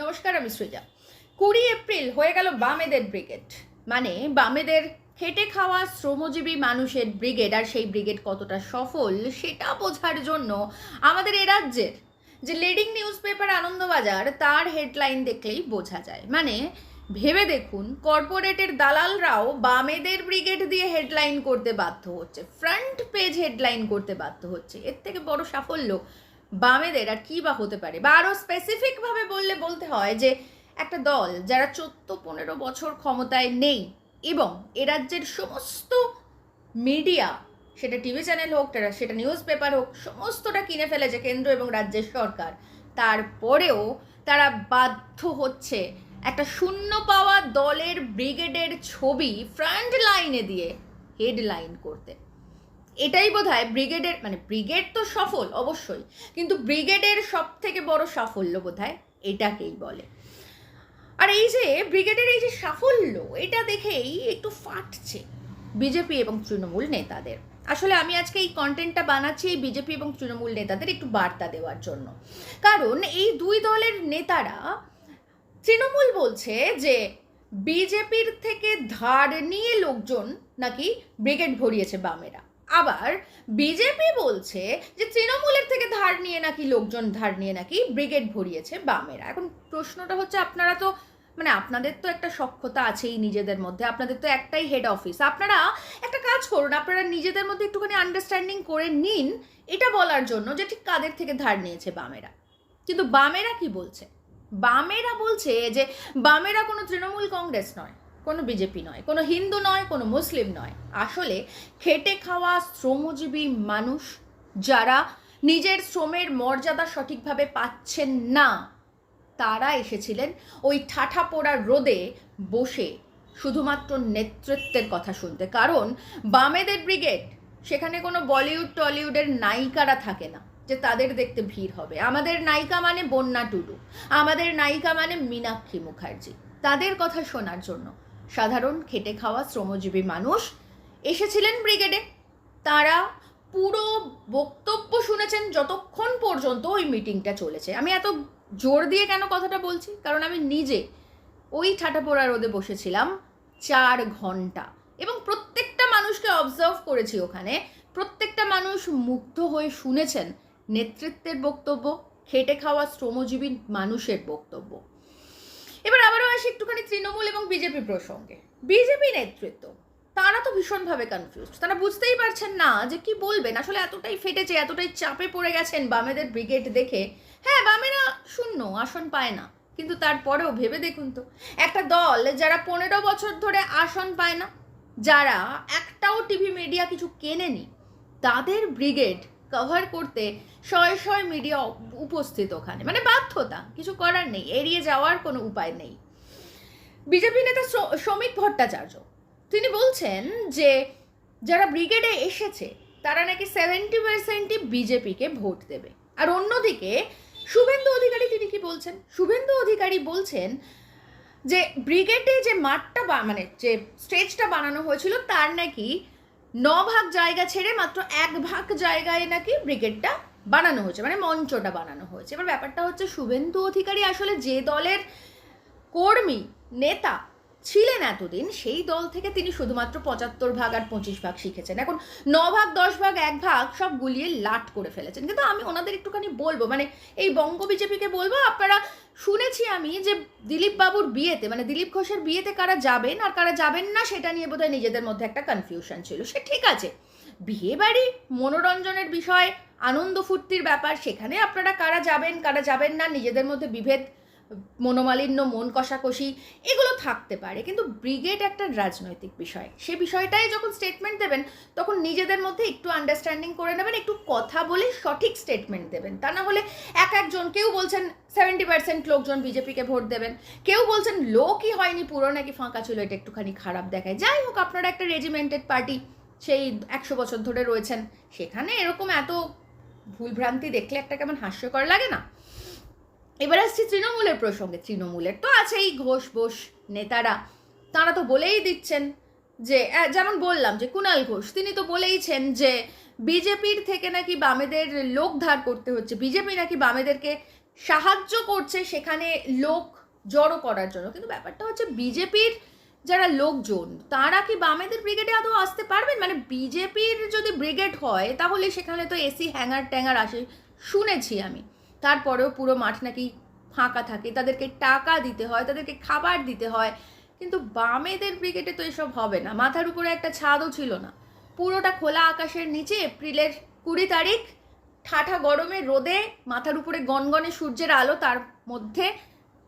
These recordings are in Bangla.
নমস্কার, আমি সৃজা। কুড়ি এপ্রিল হয়ে গেল বামেদের ব্রিগেড। মানে বামেদের খেটে খাওয়া শ্রমজীবী মানুষের ব্রিগেড আর সেই ব্রিগেড কতটা সফল সেটা বোঝার জন্য আমাদের এ রাজ্যের যে লিডিং নিউজ পেপার আনন্দবাজার, তার হেডলাইন দেখলেই বোঝা যায়। মানে ভেবে দেখুন কর্পোরেটের দালালরাও বামেদের ব্রিগেড দিয়ে হেডলাইন করতে বাধ্য হচ্ছে ফ্রন্ট পেজ হেডলাইন করতে বাধ্য হচ্ছে। এর থেকে বড় সাফল্য বামেদের আর কি বা হতে পারে? বা আরও স্পেসিফিকভাবে বললে বলতে হয় যে, একটা দল যারা চোদ্দ পনেরো বছর ক্ষমতায় নেই এবং এ রাজ্যের সমস্ত মিডিয়া সেটা টিভি চ্যানেল হোক, সেটা নিউজ পেপার হোক, সমস্তটা কিনে ফেলেছে কেন্দ্র এবং রাজ্যের সরকার। তারপরেও তারা বাধ্য হচ্ছে একটা শূন্য পাওয়া দলের ব্রিগেডের ছবি ফ্রন্ট লাইনে দিয়ে হেডলাইন করতে। এটাই বোধ হয় ব্রিগেডের মানে ব্রিগেড তো সফল, অবশ্যই, কিন্তু ব্রিগেডের সব থেকে বড় সাফল্য বোধ হয় এটাকেই বলে। আর এই যে ব্রিগেডের এই যে সাফল্য, এটা দেখেই একটু ফাটছে বিজেপি এবং তৃণমূল নেতাদের। আসলে আমি আজকে এই কন্টেন্টটা বানাচ্ছি এই বিজেপি এবং তৃণমূল নেতাদের একটু বার্তা দেওয়ার জন্য। কারণ এই দুই দলের নেতারা, তৃণমূল বলছে যে বিজেপির থেকে ধার নিয়ে লোকজন নাকি ব্রিগেড ভরিয়েছে বামেরা। আবার বিজেপি বলছে যে তৃণমূলের থেকে ধার নিয়ে নাকি লোকজন ধার নিয়ে নাকি ব্রিগেড ভরিয়েছে বামেরা। এখন প্রশ্নটা হচ্ছে আপনারা তো মানে আপনাদের তো একটা সক্ষতা আছেই নিজেদের মধ্যে, আপনাদের তো একটাই হেড অফিস আপনারা একটা কাজ করুন, আপনারা নিজেদের মধ্যে একটুখানি আন্ডারস্ট্যান্ডিং করে নিন এটা বলার জন্য যে ঠিক কাদের থেকে ধার নিয়েছে বামেরা। কিন্তু বামেরা কি বলছে? বামেরা বলছে যে বামেরা কোনো তৃণমূল কংগ্রেস নয়। কোনো বিজেপি নয়, কোনো হিন্দু নয়, কোনো মুসলিম নয়। আসলে খেটে খাওয়া শ্রমজীবী মানুষ যারা নিজের শ্রমের মর্যাদা সঠিকভাবে পাচ্ছেন না, তারা এসেছিলেন ওই ঠাঠা পোড়া রোদে বসে শুধুমাত্র নেতৃত্বের কথা শুনতে। কারণ বামেদের ব্রিগেড, সেখানে কোনো বলিউড, টলিউডের নায়িকারা থাকে না, যে তাদের দেখতে ভিড় হবে। আমাদের নায়িকা মানে বন্যা টুডু, আমাদের নায়িকা মানে মীনাক্ষী মুখার্জি। তাদের কথা শোনার জন্য সাধারণ খেটে খাওয়া শ্রমজীবী মানুষ এসেছিলেন ব্রিগেডে। তারা পুরো বক্তব্য শুনেছেন যতক্ষণ পর্যন্ত ওই মিটিংটা চলেছে। আমি এত জোর দিয়ে কেন কথাটা বলছি? কারণ আমি নিজে ওই ঠাটাপোড়া রোদে বসেছিলাম চার ঘণ্টা। এবং প্রত্যেকটা মানুষকে অবজার্ভ করেছি ওখানে। প্রত্যেকটা মানুষ মুগ্ধ হয়ে শুনেছেন নেতৃত্বের বক্তব্য, খেটে খাওয়া শ্রমজীবী মানুষের বক্তব্য। এবার আবারও আসি একটুখানি তৃণমূল এবং বিজেপি প্রসঙ্গে। বিজেপি নেতৃত্ব, তারা তো ভীষণভাবে কনফিউজ তারা বুঝতেই পারছেন না যে কি বলবেন। আসলে এতটাই ফেটেছে, এতটাই চাপে পড়ে গেছেন বামেদের ব্রিগেড দেখে। হ্যাঁ বামেরা শূন্য, আসন পায় না। কিন্তু তারপরেও ভেবে দেখুন তো, একটা দল যারা পনেরো বছর ধরে আসন পায় না, যারা একটাও টিভি মিডিয়া কিছু কেনেনি, তাদের ব্রিগেড কভার করতে শয়ে শয়ে মিডিয়া উপস্থিত ওখানে। মানে বাধ্যতা, কিছু করার নেই, এড়িয়ে যাওয়ার কোনো উপায় নেই। বিজেপি নেতা শ্র- শ্রমিক ভট্টাচার্য, তিনি বলছেন যে যারা ব্রিগেডে এসেছে, তারা নাকি সেভেন্টি পার্সেন্টই বিজেপিকে ভোট দেবে। আর অন্যদিকে শুভেন্দু অধিকারী, তিনি কি বলছেন? শুভেন্দু অধিকারী বলছেন যে ব্রিগেডে যে মাঠটা মানে যে স্টেজটা বানানো হয়েছিল, তার নাকি ন ভাগ জায়গা ছেড়ে মাত্র এক ভাগ জায়গায় নাকি ব্রিগেডটা বানানো হয়েছে মানে মঞ্চটা বানানো হয়েছে। এবার ব্যাপারটা হচ্ছে শুভেন্দু অধিকারী আসলে যে দলের কর্মী, নেতা ছিলেন এতদিন, সেই দল থেকে তিনি শুধুমাত্র পঁচাত্তর ভাগ আর পঁচিশ ভাগ শিখেছেন। এখন ন ভাগ, দশ ভাগ, এক ভাগ সব গুলিয়ে লাট করে ফেলেছেন। কিন্তু আমি ওনাদের একটুখানি বলব মানে এই বঙ্গ বিজেপিকে বলব, আপনারা শুনেছি আমি যে দিলীপ বাবুর বিয়েতে মানে দিলীপ ঘোষের বিয়েতে কারা যাবেন আর কারা যাবেন না, সেটা নিয়ে বোধহয় নিজেদের মধ্যে একটা কনফিউশন ছিল। সে ঠিক আছে বিয়ে বাড়ি মনোরঞ্জনের বিষয়, আনন্দ ফুর্তির ব্যাপার, সেখানে আপনারা কারা যাবেন কারা যাবেন না, নিজেদের মধ্যে বিভেদ মনোমালিন্য, মন কষাকষি, এগুলো থাকতে পারে। কিন্তু ব্রিগেড একটা রাজনৈতিক বিষয়। সে বিষয়টাই যখন স্টেটমেন্ট দেবেন, তখন নিজেদের মধ্যে একটু আন্ডারস্ট্যান্ডিং করে নেবেন, একটু কথা বলে সঠিক স্টেটমেন্ট দেবেন। তা না হলে এক একজন, কেউ বলছেন সেভেন্টি পার্সেন্ট লোকজন বিজেপিকে ভোট দেবেন, কেউ বলছেন লোকই হয়নি, পুরো নাকি ফাঁকা ছিল, এটা একটুখানি খারাপ দেখায়। যাই হোক, আপনারা একটা রেজিমেন্টেড পার্টি সেই একশো বছর ধরে রয়েছেন, সেখানে এরকম এত ভুলভ্রান্তি দেখলে একটা কেমন হাস্যকর লাগে না। এবার আসছি তৃণমূলের প্রসঙ্গে। তৃণমূলের তো আছেই ঘোষ বোস নেতারা। তারা তো বলেই দিচ্ছেন যে যেমন বললাম যে কুণাল ঘোষ, তিনি তো বলেইছেন যে বিজেপির থেকে নাকি বামেদের লোক ধার করতে হচ্ছে। বিজেপি নাকি বামেদেরকে সাহায্য করছে সেখানে লোক জড়ো করার জন্য। কিন্তু ব্যাপারটা হচ্ছে বিজেপির যারা লোকজন, তারা কি বামেদের ব্রিগেডে আদৌ আসতে পারবেন? মানে বিজেপির যদি ব্রিগেড হয়, তাহলে সেখানে তো এসি হ্যাঙ্গার ট্যাঙ্গার আসে। শুনেছি আমি। তারপরেও পুরো মাঠ নাকি ফাঁকা থাকে, তাদেরকে টাকা দিতে হয়, তাদেরকে খাবার দিতে হয়, কিন্তু বামেদের ব্রিগেডে তো এসব হবে না। মাথার উপরে একটা ছাদও ছিল না। পুরোটা খোলা আকাশের নিচে এপ্রিলের কুড়ি তারিখ, ঠাঠা গরমে রোদে, মাথার উপরে গনগনে সূর্যের আলো, তার মধ্যে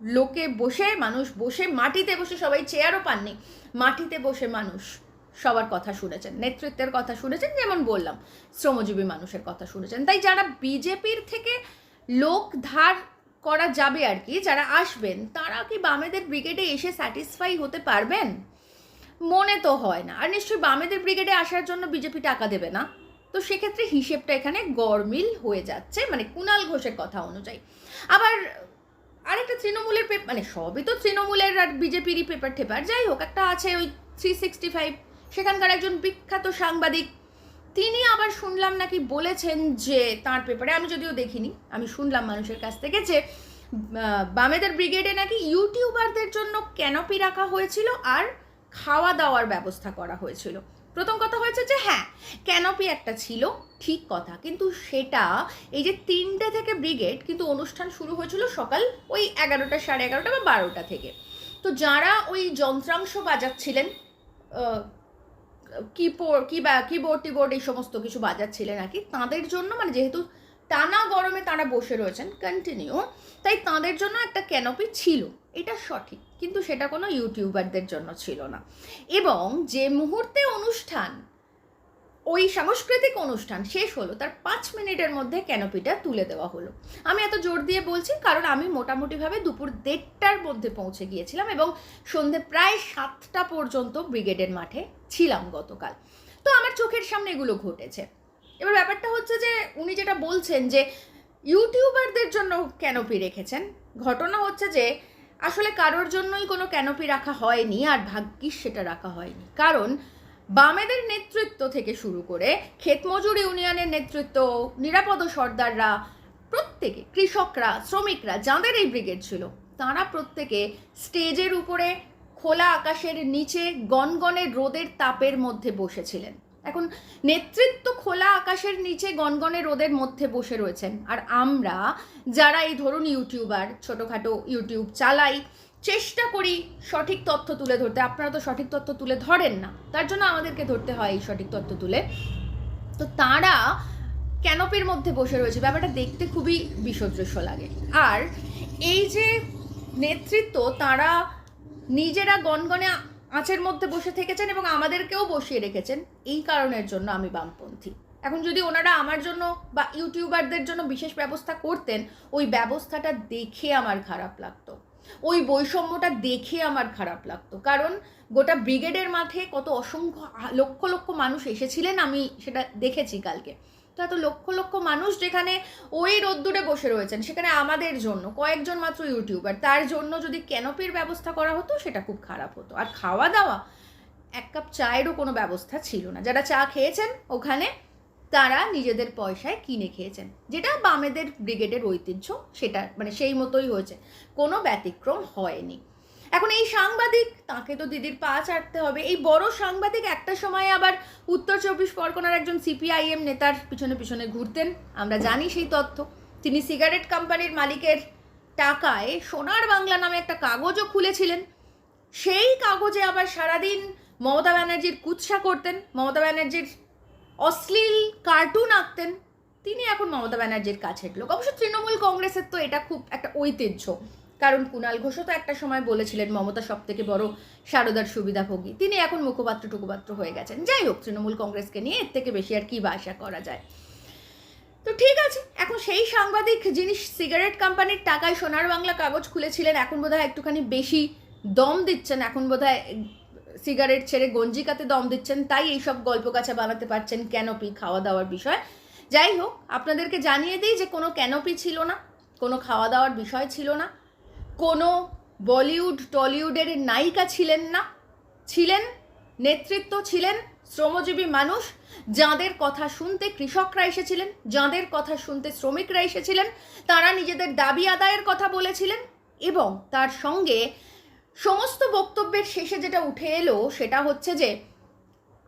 লোকে বসে, মানুষ বসে, মাটিতে বসে সবাই চেয়ারও পাননি। মাটিতে বসে মানুষ সবার কথা শুনেছেন, নেতৃত্বের কথা শুনেছেন, যেমন বললাম, শ্রমজীবী মানুষের কথা শুনেছেন। তাই যারা বিজেপির থেকে লোক ধার করা যাবে আর কি, যারা আসবেন, তারা কি বামেদের ব্রিগেডে এসে স্যাটিসফাই হতে পারবেন? মনে তো হয় না। আর নিশ্চয়ই বামেদের ব্রিগেডে আসার জন্য বিজেপি টাকা দেবে না। তো সেক্ষেত্রে হিসেবটা এখানে গরমিল হয়ে যাচ্ছে মানে কুণাল ঘোষের কথা অনুযায়ী। আবার আরেকটা তৃণমূলের পেপার মানে সবই তো তৃণমূলের আর বিজেপিরই পেপার টেপার যাই হোক, একটা আছে ওই থ্রি সিক্সটি ফাইভ সেখানকার একজন বিখ্যাত সাংবাদিক তিনি আবার শুনলাম নাকি বলেছেন যে তার পেপারে আমি যদিও দেখিনি, আমি শুনলাম মানুষের কাছ থেকে যে বামেদের ব্রিগেডে নাকি ইউটিউবারদের জন্য ক্যানপি রাখা হয়েছিল আর খাওয়া দাওয়ার ব্যবস্থা করা হয়েছিল। প্রথম কথা হয়েছে যে হ্যাঁ ক্যানপি একটা ছিল, ঠিক কথা, কিন্তু সেটা এই যে তিনটে থেকে ব্রিগেড কিন্তু অনুষ্ঠান শুরু হয়েছিল সকাল ওই এগারোটা, সাড়ে এগারোটা বা বারোটা থেকে। তো যারা ওই যন্ত্রাংশ বাজাচ্ছিলেন কিবোর্ড কি কিবোর্ড টিবোর্ড এই সমস্ত কিছু বাজাচ্ছিলেন আর কি। তাদের জন্য মানে যেহেতু টানা গরমে তারা বসে রয়েছেন কন্টিনিউ তাই তাদের জন্য একটা ক্যানপি ছিল। এটা সঠিক, কিন্তু সেটা কোনো ইউটিউবারদের জন্য ছিল না। এবং যে মুহূর্তে অনুষ্ঠান, ওই সাংস্কৃতিক অনুষ্ঠান শেষ হলো, তার পাঁচ মিনিটের মধ্যে ক্যানোপিটা তুলে দেওয়া হলো। আমি এত জোর দিয়ে বলছি, কারণ আমি মোটামুটিভাবে দুপুর দেড়টার মধ্যে পৌঁছে গিয়েছিলাম এবং সন্ধে প্রায় সাতটা পর্যন্ত ব্রিগেডের মাঠে ছিলাম গতকাল। তো আমার চোখের সামনে এগুলো ঘটেছে। এবার ব্যাপারটা হচ্ছে যে, উনি যেটা বলছেন যে, ইউটিউবারদের জন্য ক্যানোপি রেখেছেন। ঘটনা হচ্ছে যে, আসলে কারোর জন্যই কোনো ক্যানোপি রাখা হয়নি আর ভাগ্যিস সেটা রাখা হয়নি। কারণ বামেদের নেতৃত্ব থেকে শুরু করে ক্ষেতমজুর ইউনিয়নের নেতৃত্ব, নিরাপদ সর্দাররা, প্রত্যেকে, কৃষকরা, শ্রমিকরা, যাঁদের এই ব্রিগেড ছিল, তারা প্রত্যেকে স্টেজের উপরে খোলা আকাশের নিচে গনগনে রোদের তাপের মধ্যে বসেছিলেন। এখন নেতৃত্ব খোলা আকাশের নিচে গনগনে রোদের মধ্যে বসে রয়েছেন। আর আমরা যারা এই ধরুন ইউটিউবার, ছোটোখাটো ইউটিউব চালাই, চেষ্টা করি সঠিক তথ্য তুলে ধরতে। আপনারা তো সঠিক তথ্য তুলে ধরেন না। তার জন্য আমাদেরকে ধরতে হয় এই সঠিক তথ্য তুলে। তো তারা ক্যানপির মধ্যে বসে রয়েছে। ব্যাপারটা দেখতে খুবই বিসদৃশ্য লাগে। আর এই যে নেতৃত্ব, তারা নিজেরা গনগনে আঁচের মধ্যে বসে থেকেছেন এবং আমাদেরকেও বসিয়ে রেখেছেন। এই কারণের জন্য আমি বামপন্থী। এখন যদি ওনারা আমার জন্য বা ইউটিউবারদের জন্য বিশেষ ব্যবস্থা করতেন, ওই ব্যবস্থাটা দেখে আমার খারাপ লাগতো। ওই বৈষম্যটা দেখে আমার খারাপ লাগতো। কারণ গোটা ব্রিগেডের মাঠে কত অসংখ্য লক্ষ লক্ষ মানুষ এসেছিলেন, আমি সেটা দেখেছি কালকে। তো এত লক্ষ লক্ষ মানুষ যেখানে ওই রোদ্দুরে বসে রয়েছেন, সেখানে আমাদের জন্য, কয়েকজন মাত্র ইউটিউবার, তার জন্য যদি ক্যানোপির ব্যবস্থা করা হতো, সেটা খুব খারাপ হতো। আর খাওয়া দাওয়া এক কাপ চায়েরও কোনো ব্যবস্থা ছিল না। যারা চা খেয়েছেন ওখানে, তারা নিজেদের পয়সায় কিনে খেয়েছেন। যেটা বামেদের ব্রিগেডের ঐতিহ্য, সেটা মানে সেই মতোই হয়েছে। কোনো ব্যতিক্রম হয়নি। এখন এই সাংবাদিক, তাকে তো দিদির পা চাটতে হবে। এই বড় সাংবাদিক একটা সময় আবার উত্তর চব্বিশ পরগনার একজন সিপিআইএম নেতার পিছনে পিছনে ঘুরতেন। আমরা জানি সেই তথ্য। তিনি সিগারেট কোম্পানির মালিকের টাকায় সোনার বাংলা নামে একটা কাগজও খুলেছিলেন। সেই কাগজে আবার সারাদিন মমতা ব্যানার্জির কুৎসা করতেন, মমতা ব্যানার্জির অশ্লীল কার্টুন আঁকতেন। তিনি এখন মমতা ব্যানার্জির কাছের লোক। অবশ্য তৃণমূল কংগ্রেসের তো এটা খুব একটা ঐতিহ্য। কারণ কুণাল ঘোষও তো একটা সময় বলেছিলেন মমতা সব থেকে বড় সারদার সুবিধাভোগী। তিনি এখন মুখপাত্র টুকুপাত্র হয়ে গেছেন। যাই হোক, তৃণমূল কংগ্রেসকে নিয়ে এর থেকে বেশি আর কি বা আশা করা যায়। তো ঠিক আছে, এখন সেই সাংবাদিক যিনি সিগারেট কোম্পানির টাকায় সোনার বাংলা কাগজ খুলেছিলেন, এখন বোধহয় একটুখানি বেশি দম দিচ্ছেন। এখন বোধহয় সিগারেট ছেড়ে গঞ্জিকাতে দম দিচ্ছেন। তাই এইসব গল্প কাছা বানাতে পারছেন ক্যানোপি খাওয়া দাওয়ার বিষয়। যাই হোক, আপনাদেরকে জানিয়ে দিই যে কোনো ক্যানোপি ছিল না, কোনো খাওয়া দাওয়ার বিষয় ছিল না। কোনো বলিউড, টলিউডের নায়িকা ছিলেন না। ছিলেন, নেতৃত্ব ছিলেন শ্রমজীবী মানুষ, যাদের কথা শুনতে কৃষকরা এসেছিলেন, যাদের কথা শুনতে শ্রমিকরা এসেছিলেন, তারা নিজেদের দাবি আদায়ের কথা বলেছিলেন এবং তার সঙ্গে সমস্ত বক্তব্যের শেষে যেটা উঠে এলো সেটা হচ্ছে যে,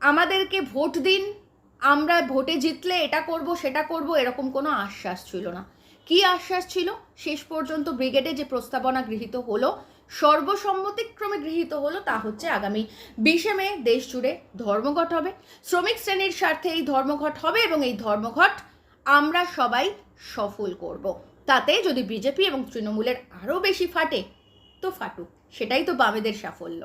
আমাদেরকে ভোট দিন, আমরা ভোটে জিতলে এটা করব, সেটা করব এরকম কোনো আশ্বাস ছিল না। কি আশ্বাস ছিল? শেষ পর্যন্ত ব্রিগেডে যে প্রস্তাবনা গৃহীত হলো, সর্বসম্মতিক্রমে গৃহীত হলো তা হচ্ছে আগামী বিশে মে দেশ জুড়ে ধর্মঘট হবে। শ্রমিক শ্রেণির স্বার্থে এই ধর্মঘট হবে এবং এই ধর্মঘট আমরা সবাই সফল করব। তাতে যদি বিজেপি এবং তৃণমূলের আরও বেশি ফাটে, তো ফাটুক। সেটাই তো বামেদের সাফল্য।